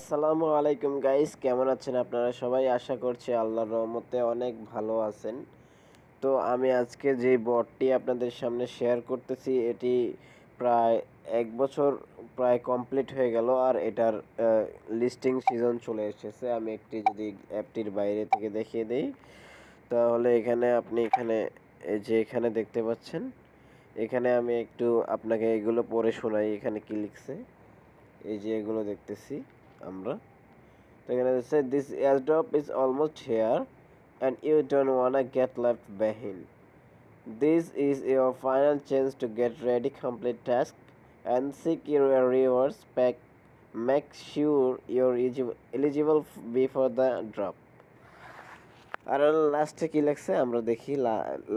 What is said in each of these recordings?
আসসালামু আলাইকুম গাইস কেমন আছেন আপনারা? সবাই আশা করছি আল্লাহর রহমতে অনেক ভালো আছেন। তো আমি আজকে যে বটটি আপনাদের সামনে শেয়ার করতেছি, এটি প্রায় এক বছর প্রায় কমপ্লিট হয়ে গেল আর এটার লিস্টিং সিজন চলে এসেছে। আমি একটি যদি অ্যাপটির বাইরে থেকে দেখিয়ে দিই, তাহলে এখানে আপনি এখানে, এই যে এখানে দেখতে পাচ্ছেন, এখানে আমি একটু আপনাকে এগুলো পড়ে শোনাই। এখানে কি লিখছে? এই যে এগুলো দেখতেছি। আমরা। তো এখানে দিচ্ছে this airdrop is almost here and you don't wanna get left behind. This is your final chance to get ready complete task and seek your rewards pack make sure your eligible before the drop আর লাস্টে কি লেখছে? আমরা দেখি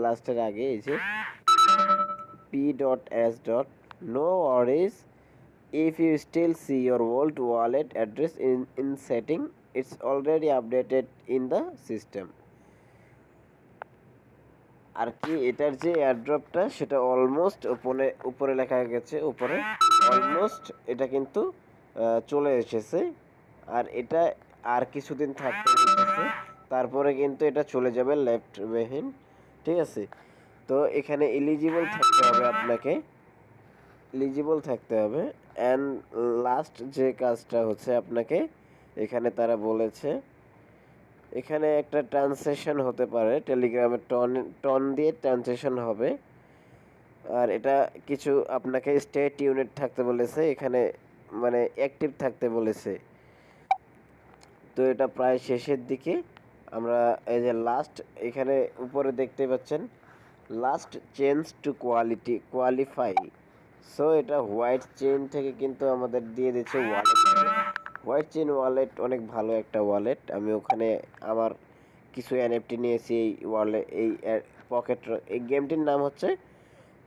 লাস্টের আগে, এই যে, p dot s dot, no worries if you still see your old wallet address in, in setting it's already updated in the system. আর কি এটার যে এয়ারড্রপটা সেটা অলমোস্ট উপরে উপরে লেখা গেছে উপরে। অলমোস্ট এটা কিন্তু চলে এসেছে। আর এটা আর কিছুদিন থাকতে তারপরে কিন্তু এটা চলে যাবে লেফট বেহিন ঠিক আছে? তো এখানে এলিজিবল থাকতে হবে আপনাকে। এলিজিবল থাকতে হবে। অ্যান্ড লাস্ট যে কাজটা হচ্ছে আপনাকে, এখানে তারা বলেছে, এখানে একটা ট্রান্সলেশন হতে পারে টেলিগ্রামে টন টন দিয়ে ট্রান্সলেশন হবে। আর এটা কিছু আপনাকে স্টেট ইউনিট থাকতে বলেছে, এখানে মানে অ্যাক্টিভ থাকতে বলেছে। তো এটা প্রায় শেষের দিকে, আমরা এই যে লাস্ট এখানে উপরে দেখতে পাচ্ছেন last change to quality qualify so এটা হোয়াইট চেন থেকে কিন্তু আমাদের দিয়ে দিচ্ছে ওয়ালেট হোয়াইট চেন ওয়ালেট অনেক ভালো একটা ওয়ালেট আমি ওখানে আমার কিছু এনএফটি নিয়েছি, এই ওয়ালেট এই পকেট এই গেমটির নাম হচ্ছে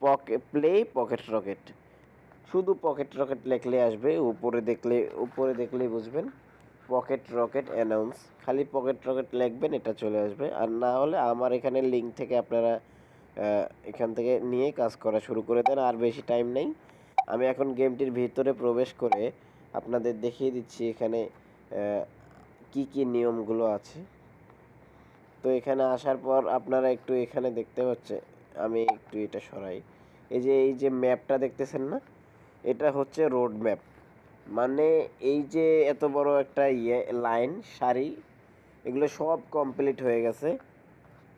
পকে প্লে পকেট রকেট শুধু পকেট রকেট লেখলে আসবে, উপরে দেখলে, উপরে দেখলেই বুঝবেন। পকেট রকেট অ্যানাউন্স খালি পকেট রকেট লিখবেন, এটা চলে আসবে। আর না হলে আমার এখানে লিঙ্ক থেকে আপনারা এখান থেকে নিয়ে কাজ করা শুরু করে দেন, আর বেশি টাইম নেই। আমি এখন গেমটির ভিতরে প্রবেশ করে আপনাদের দেখিয়ে দিচ্ছি এখানে কি কি নিয়মগুলো আছে। তো এখানে আসার পর আপনারা একটু এখানে দেখতে পাচ্ছে আমি একটু এটা সরাই। এই যে এই যে ম্যাপটা দেখতেছেন না? এটা হচ্ছে রোড ম্যাপ মানে এই যে এত বড় একটা ইয়ে লাইন সারি, এগুলো সব কমপ্লিট হয়ে গেছে।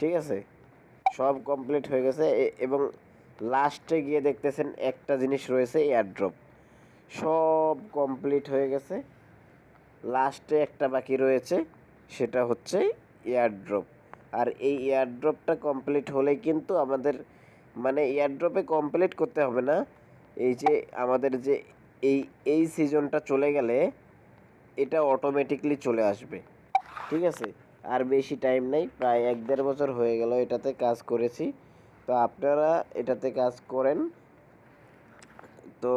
ঠিক আছে? সব কমপ্লিট হয়ে গেছে এবং লাস্টে গিয়ে দেখতেছেন একটা জিনিস রয়েছে এয়ারড্রপ সব কমপ্লিট হয়ে গেছে। লাস্টে একটা বাকি রয়েছে, সেটা হচ্ছে এয়ারড্রপ আর এই এয়ারড্রপটা কমপ্লিট হলেই কিন্তু আমাদের মানে এয়ারড্রপে কমপ্লিট করতে হবে না। এই যে আমাদের যে এই এই সিজনটা চলে গেলে এটা অটোমেটিকলি চলে আসবে। ঠিক আছে? আর বেশি টাইম নেই, প্রায় এক দেড় বছর হয়ে গেল এটাতে কাজ করেছি। তো আপনারা এটাতে কাজ করেন। তো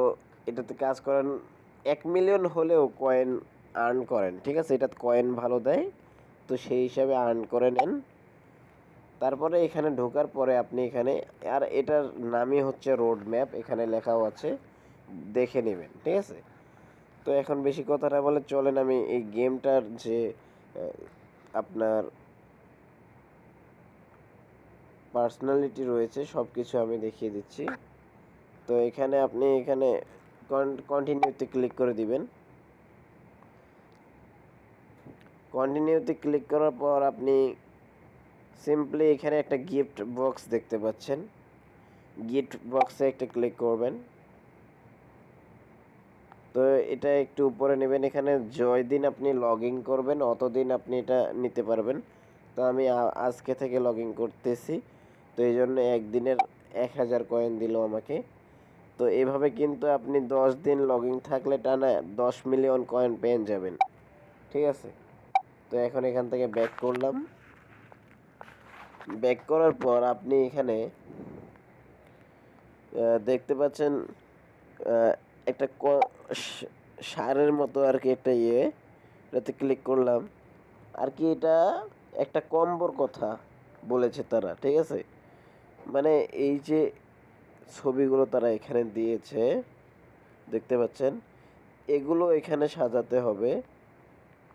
এটাতে কাজ করেন, এক মিলিয়ন হলেও কয়েন আর্ন করেন, ঠিক আছে? এটা কয়েন ভালো দেয়, তো সেই হিসাবে আর্ন করে নেন। তারপরে এখানে ঢোকার পরে আপনি এখানে, আর এটার নামই হচ্ছে রোড ম্যাপ এখানে লেখাও আছে, দেখে নেবেন, ঠিক আছে? তো এখন বেশি কথা না বলে চলেন আমি এই গেমটার যে আপনার পার্সোনালিটি রয়েছে সব কিছু আমি দেখিয়ে দিচ্ছি। তো এখানে আপনি এখানে কন্টিনিউতে ক্লিক করে দিবেন। কন্টিনিউতে ক্লিক করার পর আপনি সিম্পলি এখানে একটা গিফট বক্স দেখতে পাচ্ছেন। গিফট বক্সে একটা ক্লিক করবেন। তো এটা একটু উপরে নেবেন। এখানে দিন আপনি লগ ইন করবেন, অতদিন আপনি এটা নিতে পারবেন। তো আমি আজকে থেকে লগ ইন করতেছি। তো এই জন্য একদিনের এক হাজার কয়েন দিল আমাকে। তো এভাবে কিন্তু আপনি দশ দিন লগ ইন থাকলে টানা দশ মিলিয়ন কয়েন পেয়ে যাবেন। ঠিক আছে? তো এখন এখান থেকে ব্যাক করলাম। ব্যাক করার পর আপনি এখানে দেখতে পাচ্ছেন একটা ক- সারের মতো আর কি একটা ইয়ে এটাতে ক্লিক করলাম। আর কি এটা একটা কম্বোর কথা বলেছে তারা, ঠিক আছে? মানে এই যে ছবিগুলো তারা এখানে দিয়েছে, দেখতে পাচ্ছেন? এগুলো এখানে সাজাতে হবে।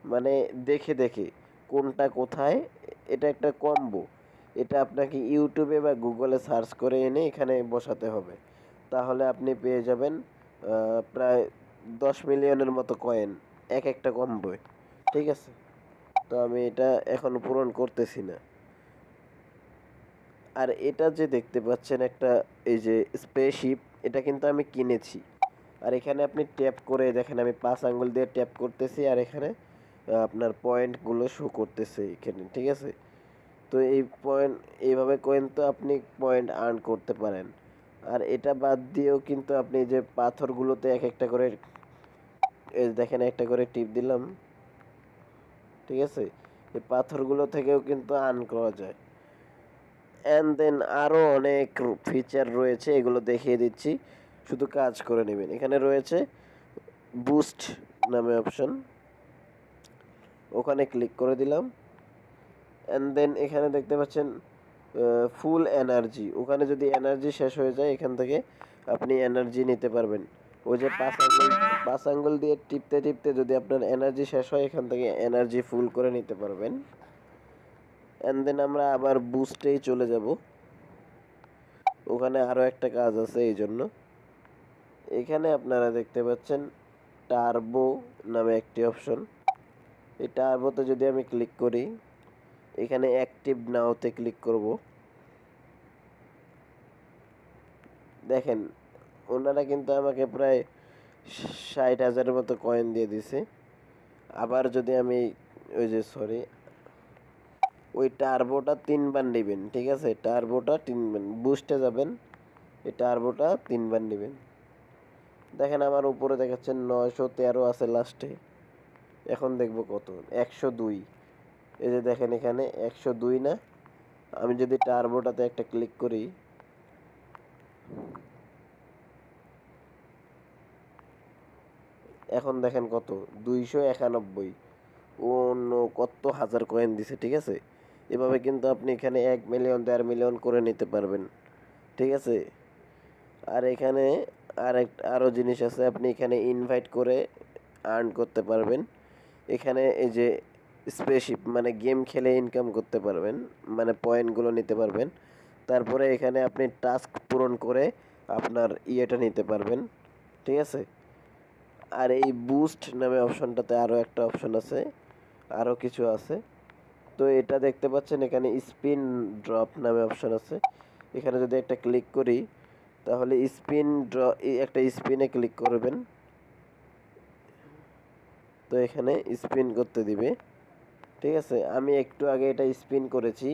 মানে দেখে দেখে, কোনটা কোথায়, এটা একটা কম্বো। এটা আপনাকে ইউটিউবে বা গুগলে সার্চ করে এনে এখানে বসাতে হবে। তাহলে আপনি পেয়ে যাবেন প্রায় দশ মিলিয়নের মতো কয়েন এক একটা কম্বোয় ঠিক আছে? তো আমি এটা এখন পূরণ করতেছি না। আর এটা যে দেখতে পাচ্ছেন একটা, এই যে স্পেসশিপ এটা কিন্তু আমি কিনেছি। আর এখানে আপনি ট্যাপ করে দেখেন, আমি পাঁচ আঙ্গুল দিয়ে ট্যাপ করতেছি, আর এখানে আপনার পয়েন্টগুলো শো করতেছে এখানে, ঠিক আছে? তো এই পয়েন্ট এইভাবে কয়েন তো আপনি পয়েন্ট আর্ন করতে পারেন। আর এটা বাদ দিয়েও কিন্তু আপনি যে পাথরগুলোতে এক একটা করে দেখেন একটা করে টিপ দিলাম, ঠিক আছে? এই পাথরগুলো থেকেও কিন্তু আর্ন করা যায়। অ্যান্ড দেন আরও অনেক ফিচার রয়েছে, এগুলো দেখিয়ে দিচ্ছি। শুধু কাজ করে নেবেন। এখানে রয়েছে বুস্ট নামে অপশন ওখানে ক্লিক করে দিলাম। অ্যান্ড দেন এখানে দেখতে পাচ্ছেন ফুল এনার্জি। ওখানে যদি এনার্জি শেষ হয়ে যায়, এখান থেকে আপনি এনার্জি নিতে পারবেন। ওই যে পাঁচ আঙ্গুল পাঁচ আঙ্গুল দিয়ে টিপতে টিপতে যদি আপনার এনার্জি শেষ হয়, এখান থেকে এনার্জি ফুল করে নিতে পারবেন। অ্যান্ড দেন আমরা আবার বুস্টেই চলে যাব। ওখানে আরও একটা কাজ আছে এই জন্য। এখানে আপনারা দেখতে পাচ্ছেন টার্বো নামে একটি অপশন এই টার্বোতে যদি আমি ক্লিক করি, এখানে অ্যাক্টিভ নাওতে ক্লিক করব। দেখেন, ওনারা কিন্তু আমাকে প্রায় ষাট হাজারের মতো কয়েন দিয়ে দিছে। আবার যদি আমি ওই যে সরি ওই টার্বোটা তিনবার নেবেন, ঠিক আছে? টার্বোটা তিনবার বুস্টে যাবেন, এই টার্বোটা তিনবার নেবেন। দেখেন আমার উপরে দেখাচ্ছেন নয়শো তেরো আছে লাস্টে এখন দেখব কত? একশো দুই। এই যে দেখেন এখানে একশো দুই না? আমি যদি টার্বোটাতে একটা ক্লিক করি এখন দেখেন কত? দুইশো একানব্বই। অন্য কত হাজার কয়েন দিছে, ঠিক আছে? এভাবে কিন্তু আপনি এখানে এক মিলিয়ন দেড় মিলিয়ন করে নিতে পারবেন, ঠিক আছে? আর এখানে আর এক আরও জিনিস আছে, আপনি এখানে ইনভাইট করে আর্ন করতে পারবেন। এখানে এই যে স্পেসশিপ মানে গেম খেলে ইনকাম করতে পারবেন মানে পয়েন্টগুলো নিতে পারবেন। তারপরে এখানে আপনি টাস্ক পূরণ করে আপনার ইয়েটা নিতে পারবেন, ঠিক আছে? আর এই বুস্ট নামে অপশনটাতে আরও একটা অপশন আছে আরও কিছু আছে। তো এটা দেখতে পাচ্ছেন, এখানে স্পিন ড্রপ নামে অপশন আছে। এখানে যদি একটা ক্লিক করি, তাহলে স্পিন ড্র একটা স্পিনে ক্লিক করবেন। তো এখানে স্পিন করতে দিবে, ঠিক আছে? আমি একটু আগে এটা স্পিন করেছি।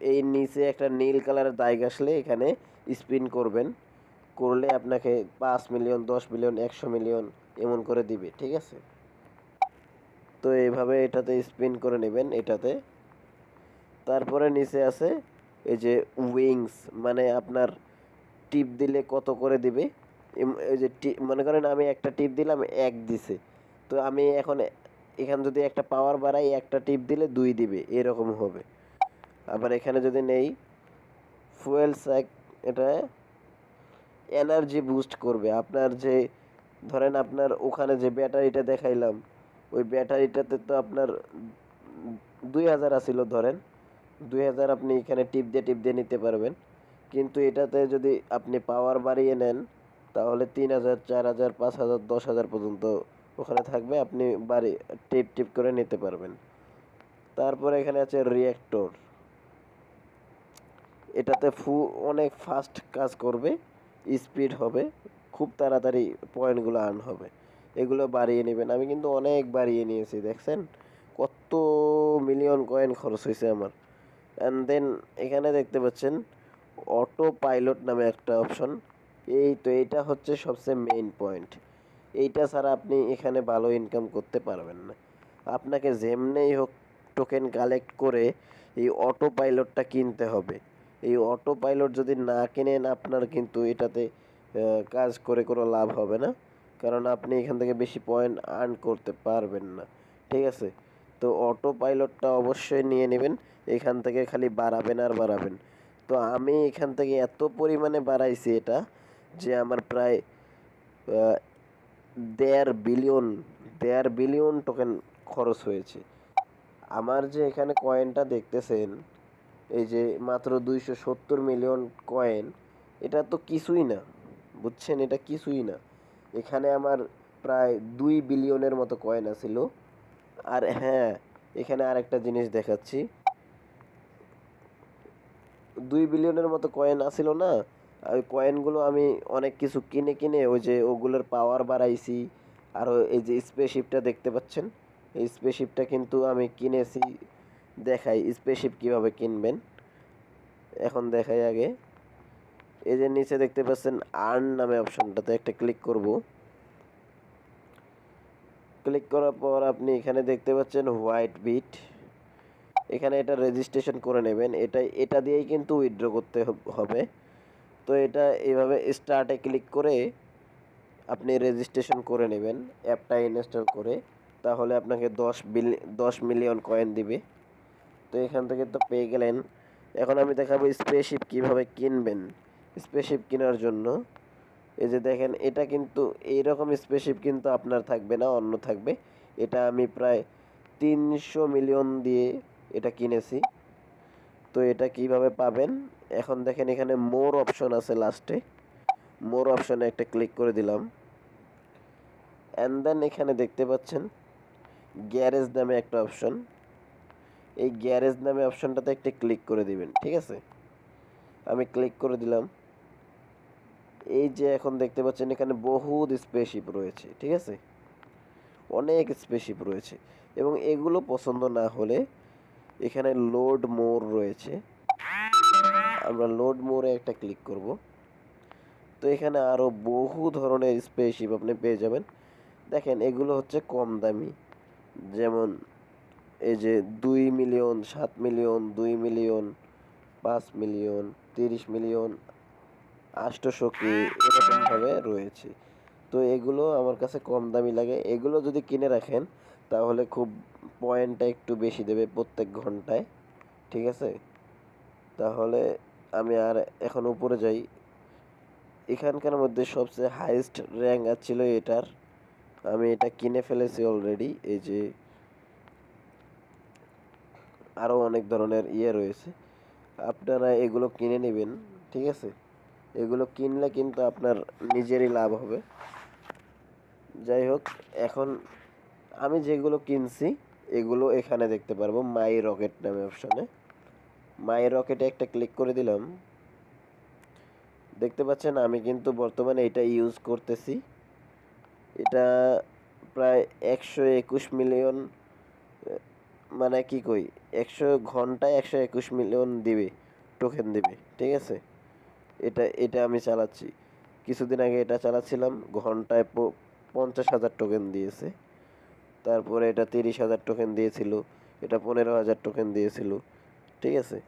এই নিচে একটা নীল কালারের দাগ আসলে এখানে স্পিন করবেন। করলে আপনাকে পাঁচ মিলিয়ন দশ মিলিয়ন একশো মিলিয়ন এমন করে দিবে, ঠিক আছে? তো এইভাবে এটাতে স্পিন করে নেবেন এটাতে। তারপরে নিচে আছে এই যে উইংস মানে আপনার টিপ দিলে কত করে দিবে? এই যে টি- মনে করেন আমি একটা টিপ দিলাম, এক দিছে। তো আমি এখন এখানে যদি একটা পাওয়ার বাড়াই, একটা টিপ দিলে দুই দিবে, এরকম হবে। আবার এখানে যদি নেই ফুয়েল স্যাক এটা এনার্জি বুস্ট করবে। আপনার যে, ধরেন আপনার ওখানে যে ব্যাটারিটা দেখাইলাম, ওই ব্যাটারিটাতে তো আপনার দুই হাজার আসিল ধরেন, দুই হাজার আপনি এখানে টিপ দিয়ে টিপ দিয়ে নিতে পারবেন। কিন্তু এটাতে যদি আপনি পাওয়ার বাড়িয়ে নেন, তাহলে তিন হাজার, চার হাজার, পাঁচ হাজার, দশ হাজার পর্যন্ত ওখানে থাকবে, আপনি বাড়ি টিপ টিপ করে নিতে পারবেন। তারপরে এখানে আছে রিয়েক্টর এটাতে ফু অনেক ফাস্ট কাজ করবে স্পিড হবে, খুব তাড়াতাড়ি পয়েন্টগুলো আর্ন হবে। এগুলো বাড়িয়ে নেবেন। আমি কিন্তু অনেক বাড়িয়ে নিয়েছি, দেখছেন? কত মিলিয়ন কয়েন খরচ হয়েছে আমার। অ্যান্ড দেন এখানে দেখতে পাচ্ছেন অটো পাইলট নামে একটা অপশন এই তো এটা হচ্ছে সবচেয়ে মেইন পয়েন্ট এইটা ছাড়া আপনি এখানে ভালো ইনকাম করতে পারবেন না। আপনাকে যেমনেই হোক টোকেন কালেক্ট করে এই অটো পাইলটটা কিনতে হবে। এই অটো পাইলট যদি না কিনেন, আপনার কিন্তু এটাতে কাজ করে কোনো লাভ হবে না। কারণ আপনি এখান থেকে বেশি পয়েন্ট আর্ন করতে পারবেন না। ঠিক আছে? তো অটো পাইলটটা অবশ্যই নিয়ে নেবেন। এখান থেকে খালি বাড়াবেন আর বাড়াবেন। তো আমি এখান থেকে এত পরিমাণে বাড়াইছি এটা যে আমার প্রায় দেড় বিলিয়ন দেড় বিলিয়ন টোকেন খরচ হয়েছে। আমার যে এখানে কয়েনটা দেখতেছেন এই যে মাত্র দুইশো সত্তর মিলিয়ন কয়েন, এটা তো কিছুই না, বুঝছেন? এটা কিছুই না। এখানে আমার প্রায় দুই বিলিয়নের মতো কয়েন আছিল। আর হ্যাঁ এখানে আরেকটা জিনিস দেখাচ্ছি। দুই বিলিয়নের মতো কয়েন আসিল না ওই কয়েনগুলো আমি অনেক কিছু কিনে কিনে ওই যে ওগুলোর পাওয়ার বাড়াইছি। আর এই যে স্পেসশিপটা দেখতে পাচ্ছেন? এই স্পেসশিপটা কিন্তু আমি কিনেছি দেখাই স্পেসশিপ কীভাবে কিনবেন। এখন দেখাই আগে। এই যে নিচে দেখতে পাচ্ছেন আর্ন নামে অপশনটাতে একটা ক্লিক করব। ক্লিক করার পর আপনি এখানে দেখতে পাচ্ছেন হোয়াইট বিট এখানে এটা রেজিস্ট্রেশন করে নেবেন। এটা এটা দিয়েই কিন্তু উইথড্র করতে হবে তো এটা এইভাবে স্টার্টে ক্লিক করে আপনি রেজিস্ট্রেশন করে নেবেন। অ্যাপটা ইনস্টল করে। তাহলে আপনাকে দশ বিলি, দশ মিলিয়ন কয়েন দিবে। তো এখান থেকে তো পেয়ে গেলেন। এখন আমি দেখাবো স্পেসশিপ কীভাবে কিনবেন। স্পেসশিপ কেনার জন্য। এই যে দেখেন, এটা কিন্তু এইরকম স্পেসশিপ কিন্তু আপনার থাকবে না, অন্য থাকবে। এটা আমি প্রায় তিনশো মিলিয়ন দিয়ে এটা কিনেছি। তো এটা কীভাবে পাবেন? এখন দেখেন, এখানে মোর অপশন আছে লাস্টে মোর অপশনে একটা ক্লিক করে দিলাম। অ্যান্ড দেন এখানে দেখতে পাচ্ছেন গ্যারেজ নামে একটা অপশন এই গ্যারেজ নামে অপশনটাতে একটা ক্লিক করে দিবেন, ঠিক আছে? আমি ক্লিক করে দিলাম। এই যে এখন দেখতে পাচ্ছেন এখানে বহুত স্পেসশিপ রয়েছে, ঠিক আছে? অনেক স্পেসশিপ রয়েছে এবং এগুলো পছন্দ না হলে এখানে লোড মোর রয়েছে। আমরা লোড মোরে একটা ক্লিক করব। তো এখানে আরও বহু ধরনের স্পেসশিপ আপনি পেয়ে যাবেন। দেখেন এগুলো হচ্ছে কম দামি, যেমন এই যে দুই মিলিয়ন, সাত মিলিয়ন, দুই মিলিয়ন, পাঁচ মিলিয়ন, তিরিশ মিলিয়ন আষ্টশো কে এরকমভাবে রয়েছে। তো এগুলো আমার কাছে কম দামি লাগে। এগুলো যদি কিনে রাখেন, তাহলে খুব পয়েন্টটা একটু বেশি দেবে প্রত্যেক ঘন্টায়। ঠিক আছে? তাহলে আমি আর এখন উপরে যাই। এখানকার মধ্যে সবচেয়ে হাইয়েস্ট র্যাঙ্ক ছিল এটার। আমি এটা কিনে ফেলেছি অলরেডি এই যে আরও অনেক ধরনের ইয়ে রয়েছে। আপনারা এগুলো কিনে নেবেন, ঠিক আছে? এগুলো কিনলে কিন্তু আপনার নিজেরই লাভ হবে। যাই হোক, এখন আমি যেগুলো কিনছি, এগুলো এখানে দেখতে পারব, মাই রকেট নামে অপশানে। মাই রকেটে একটা ক্লিক করে দিলাম। দেখতে পাচ্ছেন, আমি কিন্তু বর্তমানে এটা ইউজ করতেছি। এটা প্রায় একশো একুশ মিলিয়ন মানে কি কই, একশো ঘন্টায় একশো একুশ মিলিয়ন দিবে টোকেন দিবে, ঠিক আছে? এটা এটা আমি চালাচ্ছি। কিছুদিন আগে এটা চালাচ্ছিলাম, ঘন্টায় পঞ্চাশ হাজার টোকেন দিয়েছে। তারপরে এটা তিরিশ হাজার টোকেন দিয়েছিল, এটা পনেরো হাজার টোকেন দিয়েছিল, ঠিক আছে?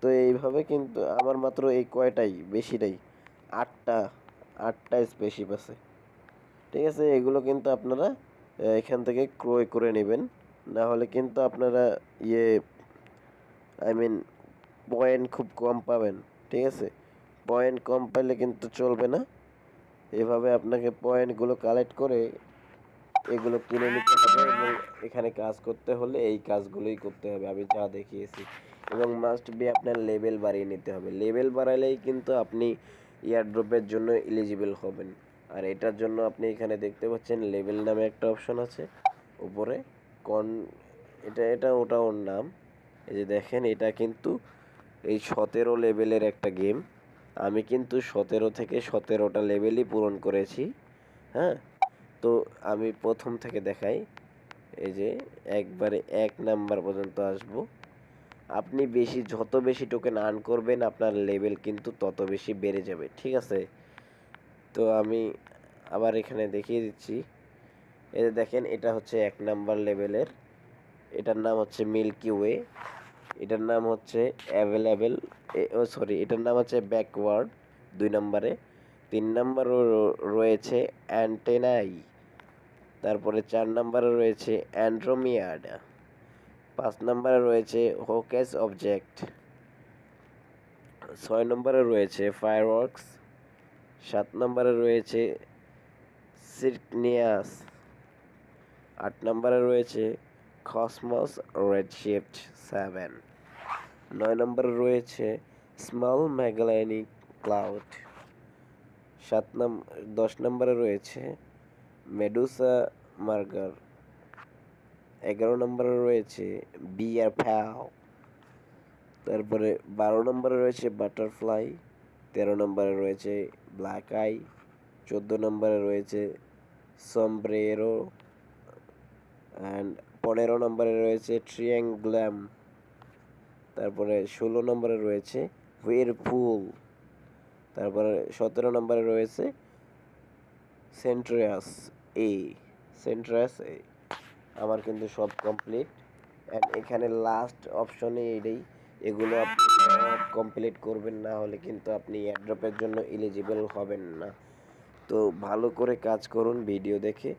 তো এইভাবে কিন্তু আমার মাত্র এই কয়টাই বেশি নেই আটটা আটটা স্পেসিপ আছে। ঠিক আছে, এগুলো কিন্তু আপনারা এখান থেকে ক্রয় করে নেবেন। না হলে কিন্তু আপনারা ইয়ে আই মিন পয়েন্ট খুব কম পাবেন, ঠিক আছে? পয়েন্ট কম পাইলে কিন্তু চলবে না। এভাবে আপনাকে পয়েন্টগুলো কালেক্ট করে এগুলো কিনে নিতে হবে এবং এখানে কাজ করতে হলে এই কাজগুলোই করতে হবে। আমি যা দেখিয়েছি। এবং মাস্ট বি আপনার লেভেল বাড়িয়ে নিতে হবে। লেভেল বাড়ালেই কিন্তু আপনি ইয়ারড্রপের জন্য এলিজিবল হবেন। আর এটার জন্য আপনি এখানে দেখতে পাচ্ছেন লেভেল নামে একটা অপশন আছে, উপরে। কন এটা এটা ওটা ওর নাম। এই যে দেখেন, এটা কিন্তু এই সতেরো লেভেলের একটা গেম আমি কিন্তু সতেরো থেকে সতেরোটা লেভেলই পূরণ করেছি হ্যাঁ? তো আমি প্রথম থেকে দেখাই, এই যে একবারে এক নাম্বার পর্যন্ত আসব। আপনি বেশি, যত বেশি টোকেন আর্ন করবেন, আপনার লেভেল কিন্তু তত বেশি বেড়ে যাবে, ঠিক আছে? তো আমি আবার এখানে দেখিয়ে দিচ্ছি। যে দেখেন, এটা হচ্ছে এক নাম্বার লেভেলের। এটার নাম হচ্ছে মিল্কি ওয়ে। এটার নাম হচ্ছে অ্যাভেলেবেল ও, সরি, এটার নাম হচ্ছে ব্যাকওয়ার্ড দুই নম্বরে। তিন নম্বরও রয়েছে অ্যান্টেনাই। তারপরে চার নম্বরে রয়েছে অ্যান্ড্রোমিয়াড। পাঁচ নম্বরে রয়েছে হোকেস অবজেক্ট। ছয় নম্বরে রয়েছে ফায়ারওয়ার্কস। সাত নম্বরে রয়েছে সিরকনিয়াস আট নম্বরে রয়েছে কসমস রেড শিফট সেভেন নয় নম্বরে রয়েছে স্মল ম্যাগলাইনিক ক্লাউড সাত নম্বর দশ নম্বরে রয়েছে মেডুসা মার্গার এগারো নম্বরে রয়েছে বিয়ার ফ্যাও তারপরে বারো নম্বরে রয়েছে বাটারফ্লাই তেরো নম্বরে রয়েছে ব্ল্যাক আই চোদ্দ নম্বরে রয়েছে সম্ব্রেরো অ্যান্ড পনেরো নম্বরে রয়েছে ট্রিয়াঙ্গ্লাম তারপরে ষোলো নম্বরে রয়েছে হুইরপুল তারপরে সতেরো নম্বরে রয়েছে সেন্ট্রিয়াস এ সেন্ট্রিয়াস এ আমার কিন্তু সব কমপ্লিট অ্যান্ড এখানে লাস্ট অপশনে এটাই এগুলো আপনি কমপ্লিট করবেন, না হলে কিন্তু আপনি এয়ারড্রপের জন্য এলিজিবল হবেন না। তো ভালো করে কাজ করুন ভিডিও দেখে।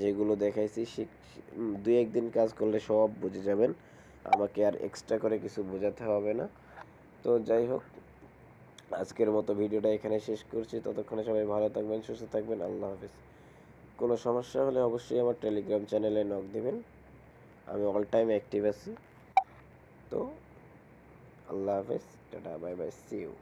যেগুলো দেখাইছি দুই একদিন কাজ করলে সব বুঝে যাবেন। আমাকে আর এক্সট্রা করে কিছু বোঝাতে হবে না। তো যাই হোক, আজকের মতো ভিডিওটা এখানে শেষ করছি। ততক্ষণে সবাই ভালো থাকবেন, সুস্থ থাকবেন। আল্লাহ হাফিজ। কোনো সমস্যা হলে অবশ্যই আমার টেলিগ্রাম চ্যানেলে নক দিবেন। আমি অল টাইম অ্যাক্টিভ আছি। তো আল্লাহ হাফেজ। Tata bye bye see you